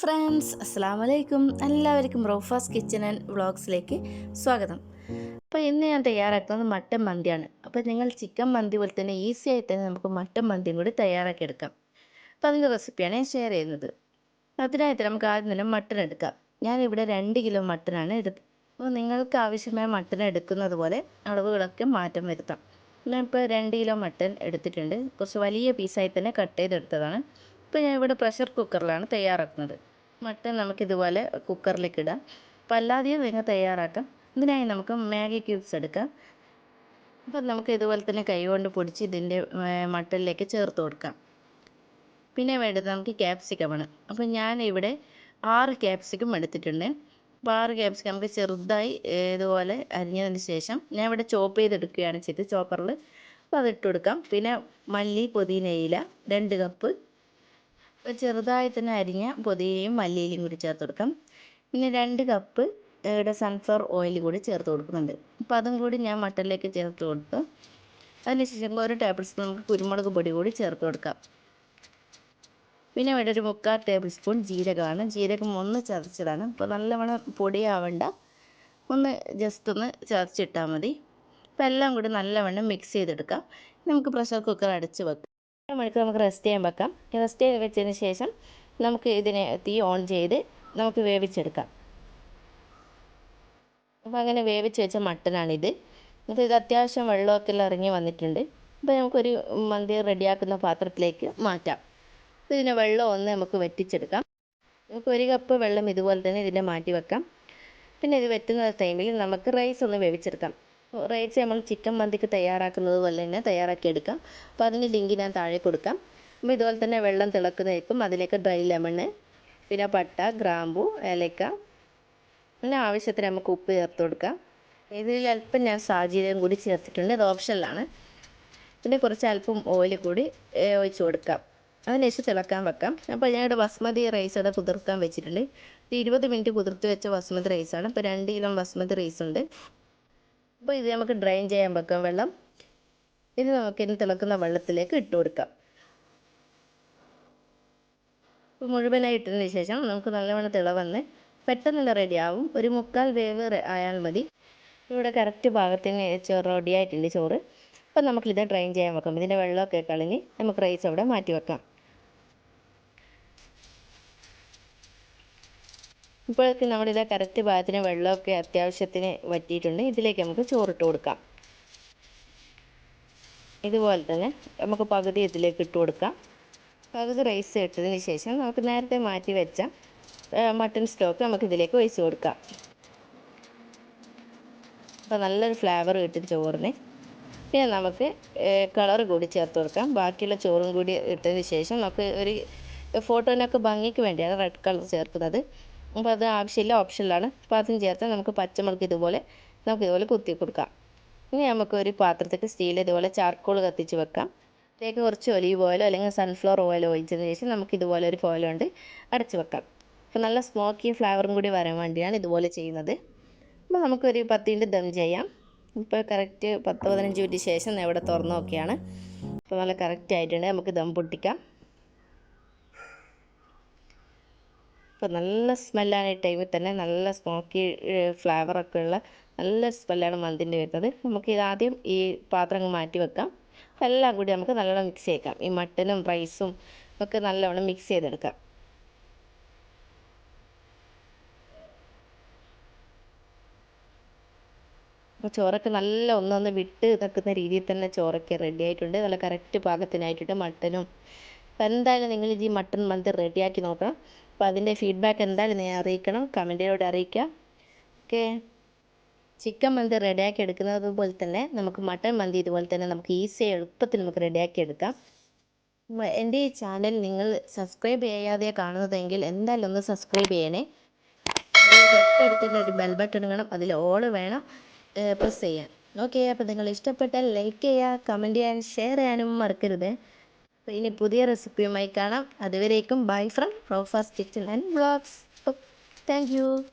Friends അസ്സാം വലൈക്കും എല്ലാവർക്കും റോഫാസ് കിച്ചൺ ആൻഡ് വ്ളോഗ്സിലേക്ക് സ്വാഗതം. അപ്പോൾ ഇന്ന് ഞാൻ തയ്യാറാക്കുന്നത് മട്ടൻ മന്തിയാണ്. അപ്പോൾ നിങ്ങൾ ചിക്കൻ മന്തി പോലെ തന്നെ ഈസി ആയിട്ട് തന്നെ നമുക്ക് മട്ടൻ മന്തിയും കൂടി തയ്യാറാക്കി എടുക്കാം. അപ്പോൾ അതിന്റെ റെസിപ്പിയാണ് ഞാൻ ഷെയർ ചെയ്യുന്നത്. അതിനായിട്ട് നമുക്ക് ആദ്യം തന്നെ മട്ടൺ എടുക്കാം. ഞാനിവിടെ രണ്ട് കിലോ മട്ടനാണ് എടുത്തത് അപ്പോൾ നിങ്ങൾക്ക് ആവശ്യമായ മട്ടൺ എടുക്കുന്നത് പോലെ അളവുകളൊക്കെ മാറ്റം വരുത്താം. ഞാനിപ്പോൾ രണ്ട് കിലോ മട്ടൺ എടുത്തിട്ടുണ്ട്. കുറച്ച് വലിയ പീസായി തന്നെ കട്ട് ചെയ്തെടുത്തതാണ്. ഇപ്പോൾ ഞാൻ ഇവിടെ പ്രഷർ കുക്കറിലാണ് തയ്യാറാക്കുന്നത്. മട്ടൻ നമുക്കിതുപോലെ കുക്കറിലേക്ക് ഇടാം അപ്പോൾ അല്ലാതെയും നിങ്ങൾ തയ്യാറാക്കാം. ഇതിനായി നമുക്ക് മാഗി ക്യൂബ്സ് എടുക്കാം. അപ്പോൾ നമുക്ക് ഇതുപോലെ തന്നെ കൈ കൊണ്ട് പൊടിച്ച് ഇതിന്റെ മട്ടനിലേക്ക് ചേർത്ത് കൊടുക്കാം. പിന്നെ വേണ്ടത് നമുക്ക് ക്യാപ്സിക്കമാണ് അപ്പോൾ ഞാൻ ഇവിടെ ആറ് ക്യാപ്സിക്കം എടുത്തിട്ടുണ്ട്. അപ്പോൾ ആറ് ക്യാപ്സിക്കം നമുക്ക് ചെറുതായി ഇതുപോലെ അരിഞ്ഞതിന് ശേഷം ഞാൻ ഇവിടെ ചോപ്പ് ചെയ്തെടുക്കുകയാണ് ചെയ്ത് ചോപ്പറിൽ അപ്പോൾ അതിട്ട് കൊടുക്കാം. പിന്നെ മല്ലി പുതിനയില രണ്ട് കപ്പ് ചെറുതായി തന്നെ അരിഞ്ഞ പൊതിയയും മല്ലിയിലയും കൂടി ചേർത്ത് കൊടുക്കാം. പിന്നെ രണ്ട് കപ്പ് ഇവിടെ സൺഫ്ലവർ ഓയിൽ കൂടി ചേർത്ത് കൊടുക്കുന്നുണ്ട്. അപ്പോൾ അതും കൂടി ഞാൻ മട്ടനിലേക്ക് ചേർത്ത് കൊടുത്തു അതിനുശേഷം ഒരു ടേബിൾ സ്പൂൺ നമുക്ക് കുരുമുളക് പൊടി കൂടി ചേർത്ത് കൊടുക്കാം. പിന്നെ ഇവിടെ ഒരു മുക്കാൽ ടേബിൾ സ്പൂൺ ജീരകമാണ്. ജീരകം ഒന്ന് ചതച്ചതാണ് അപ്പോൾ നല്ലവണ്ണം പൊടിയാവണ്ട. ഒന്ന് ജസ്റ്റ് ഒന്ന് ചതച്ചിട്ടാൽ മതി. അപ്പോൾ എല്ലാം കൂടി നല്ലവണ്ണം മിക്സ് ചെയ്തെടുക്കാം. നമുക്ക് പ്രഷർ കുക്കർ അടച്ച് വെക്കാം. മണിക്കൂർ നമുക്ക് റെസ്റ്റ് ചെയ്യാൻ വെക്കാം. റെസ്റ്റ് ചെയ്ത് വെച്ചതിന് ശേഷം നമുക്ക് ഇതിനെ തീ ഓൺ ചെയ്ത് നമുക്ക് വേവിച്ചെടുക്കാം. അപ്പോൾ അങ്ങനെ വേവിച്ച് വെച്ച മട്ടനാണിത്. അപ്പോൾ ഇത് അത്യാവശ്യം വെള്ളമൊക്കെ ഇറങ്ങി വന്നിട്ടുണ്ട്. അപ്പോൾ നമുക്കൊരു മന്തി റെഡിയാക്കുന്ന പാത്രത്തിലേക്ക് മാറ്റാം. ഇതിനെ വെള്ളം ഒന്ന് നമുക്ക് വറ്റിച്ചെടുക്കാം. നമുക്ക് ഒരു കപ്പ് വെള്ളം ഇതുപോലെ തന്നെ ഇതിനെ മാറ്റി വെക്കാം. പിന്നെ ഇത് വെറ്റുന്ന ടൈമിൽ നമുക്ക് റൈസ് ഒന്ന് വേവിച്ചെടുക്കാം. റൈസ് നമ്മൾ ചിക്കൻ മന്തിക്ക് തയ്യാറാക്കുന്നത് പോലെ തന്നെ തയ്യാറാക്കി എടുക്കാം. അപ്പോൾ അതിന്റെ ലിങ്ക് ഞാൻ താഴെ കൊടുക്കാം. അപ്പോൾ ഇതുപോലെ തന്നെ വെള്ളം തിളക്കുന്നതായിരിക്കും അതിലേക്ക് ഡ്രൈ ലെമണ് പിന്നെ പട്ട ഗ്രാമ്പു ഏലക്ക പിന്നെ ആവശ്യത്തിന് നമുക്ക് ഉപ്പ് ചേർത്ത് കൊടുക്കാം. ഇതിൽ അല്പം ഞാൻ സാഹചര്യം കൂടി ചേർത്തിട്ടുണ്ട്. ഇത് ഓപ്ഷനിലാണ് പിന്നെ കുറച്ച് അല്പം ഓയിൽ കൂടി ഒഴിച്ച് കൊടുക്കാം. അതിനുശേഷം തിളക്കാൻ വെക്കാം. അപ്പോൾ ഞാനിവിടെ ബസ്മതി റൈസ് ഇവിടെ കുതിർക്കാൻ വെച്ചിട്ടുണ്ട്. ഇരുപത് മിനിറ്റ് കുതിർത്ത് വെച്ച ബസ്മതി റൈസാണ് ഇപ്പോൾ രണ്ട് കിലോ ബസ്മതി റൈസ് ഉണ്ട്. അപ്പോൾ ഇത് നമുക്ക് ഡ്രെയിൻ ചെയ്യാൻ വെക്കാം വെള്ളം. ഇത് നമുക്ക് ഇനി തിളക്കുന്ന വെള്ളത്തിലേക്ക് ഇട്ട് കൊടുക്കാം. മുഴുവനായി ഇട്ടതിന് ശേഷം നമുക്ക് നല്ലവണ്ണം തിളവന്ന് പെട്ടെന്ന് റെഡിയാവും ഒരു മുക്കാൽ വേവ് ആയാൽ മതി. ഇവിടെ കറക്റ്റ് പാകത്തിന് ചോറ് റെഡി ആയിട്ടുണ്ട് ചോറ്. അപ്പോൾ നമുക്കിത് ഡ്രെയിൻ ചെയ്യാൻ വെക്കാം. ഇതിന്റെ വെള്ളമൊക്കെ കളഞ്ഞ് നമുക്ക് റൈസ് അവിടെ മാറ്റി വെക്കാം. ഇപ്പോഴൊക്കെ ഇതാ കറക്റ്റ് പാകത്തിന് വെള്ളമൊക്കെ അത്യാവശ്യത്തിന് വറ്റിയിട്ടുണ്ട്. ഇതിലേക്ക് നമുക്ക് ചോറിട്ട് കൊടുക്കാം. ഇതുപോലെ തന്നെ നമുക്ക് പകുതി ഇതിലേക്ക് ഇട്ട് കൊടുക്കാം. പകുതി റൈസ് ഇട്ടതിന് ശേഷം നമുക്ക് നേരത്തെ മാറ്റി വെച്ച മട്ടൺ സ്റ്റോക്ക് നമുക്ക് ഇതിലേക്ക് ഒഴിച്ച് കൊടുക്കാം. അപ്പോൾ നല്ലൊരു ഫ്ലേവർ കിട്ടും ചോറിന്. പിന്നെ നമുക്ക് കളർ കൂടി ചേർത്ത് കൊടുക്കാം. ബാക്കിയുള്ള ചോറും കൂടി ഇട്ടതിന് ശേഷം നമുക്ക് ഒരു ഫോട്ടോനൊക്കെ ഭംഗിക്ക് വേണ്ടിയാണ് റെഡ് കളർ ചേർക്കുന്നത്. അപ്പോൾ അത് ആവശ്യമില്ല ഓപ്ഷനിലാണ്. അപ്പോൾ അതും ചേർത്ത് നമുക്ക് പച്ചമുളക് ഇതുപോലെ നമുക്ക് ഇതുപോലെ കുത്തി കൊടുക്കാം. ഇനി നമുക്ക് ഒരു പാത്രത്തിൽ സ്റ്റീൽ ഇതുപോലെ ചാർക്കോൾ കത്തിച്ച് വെക്കാം. അതിലേക്ക് കുറച്ച് ഒലീവ് ഓയിലോ അല്ലെങ്കിൽ സൺഫ്ലവർ ഓയിൽ ഒഴിച്ചതിന് ശേഷം നമുക്ക് ഇതുപോലെ ഒരു ഫോയിൽ കൊണ്ട് അടച്ച് വെക്കാം. അപ്പോൾ നല്ല സ്മോക്കി ഫ്ലേവറും കൂടി വരാൻ വേണ്ടിയാണ് ഇതുപോലെ ചെയ്യുന്നത്. അപ്പോൾ നമുക്കൊരു പത്ത് മിനിറ്റ് ദം ചെയ്യാം. ഇപ്പോൾ കറക്റ്റ് പത്ത് പതിനഞ്ച് മിനിറ്റ് ശേഷം ഇവിടെ തുറന്നൊക്കെയാണ് നോക്കിയാണ്. അപ്പോൾ നല്ല കറക്റ്റ് ആയിട്ടുണ്ട്. നമുക്ക് ദം പൊട്ടിക്കാം. അപ്പോൾ നല്ല സ്മെല്ലാണ് ഈ ടൈമിൽ തന്നെ നല്ല സ്മോക്കി ഫ്ലേവറൊക്കെ ഉള്ള നല്ല സ്മെല്ലാണ് മന്തിന്റെ വരുന്നത്. നമുക്ക് ഇത് ആദ്യം ഈ പാത്രം മാറ്റി വെക്കാം. എല്ലാം കൂടി നമുക്ക് നല്ലോണം മിക്സ് ചെയ്യിക്കാം. ഈ മട്ടനും റൈസും ഒക്കെ നല്ലോണം മിക്സ് ചെയ്തെടുക്കാം. അപ്പോൾ ചോറൊക്കെ നല്ല ഒന്നൊന്ന് വിട്ട് നിൽക്കുന്ന രീതിയിൽ തന്നെ ചോറൊക്കെ റെഡി ആയിട്ടുണ്ട്. നല്ല കറക്റ്റ് പാകത്തിനായിട്ടുണ്ട് മട്ടനും. എന്തായാലും നിങ്ങൾ ഈ മട്ടൻ മന്തി റെഡിയാക്കി നോക്കണം. അപ്പോൾ അതിന്റെ ഫീഡ്ബാക്ക് എന്തായാലും നീ അറിയിക്കണം. കമന്റിലൂടെ അറിയിക്കുക ഓക്കെ ചിക്കൻ മന്തി റെഡിയാക്കി എടുക്കുന്നത് പോലെ തന്നെ നമുക്ക് മട്ടൻ മന്തി ഇതുപോലെ തന്നെ നമുക്ക് ഈസി എളുപ്പത്തിൽ നമുക്ക് റെഡിയാക്കി എടുക്കാം. എന്റെ ഈ ചാനൽ നിങ്ങൾ സബ്സ്ക്രൈബ് ചെയ്യാതെ കാണുന്നതെങ്കിൽ എന്തായാലും ഒന്ന് സബ്സ്ക്രൈബ് ചെയ്യണേ. ഒരു ബെൽ ബട്ടൺ വേണം. അതിൽ ഓൾ വേണം. പ്രസ് ചെയ്യാൻ. ഓക്കെ അപ്പോൾ നിങ്ങൾ ഇഷ്ടപ്പെട്ടാൽ ലൈക്ക് ചെയ്യുക കമന്റ് ചെയ്യാൻ ഷെയർ ചെയ്യാനും മറക്കരുത്. ഇനി പുതിയ റെസിപ്പിയുമായി കാണാം. അതുവരേക്കും bye from Rofa's kitchen and blogs. Thank you.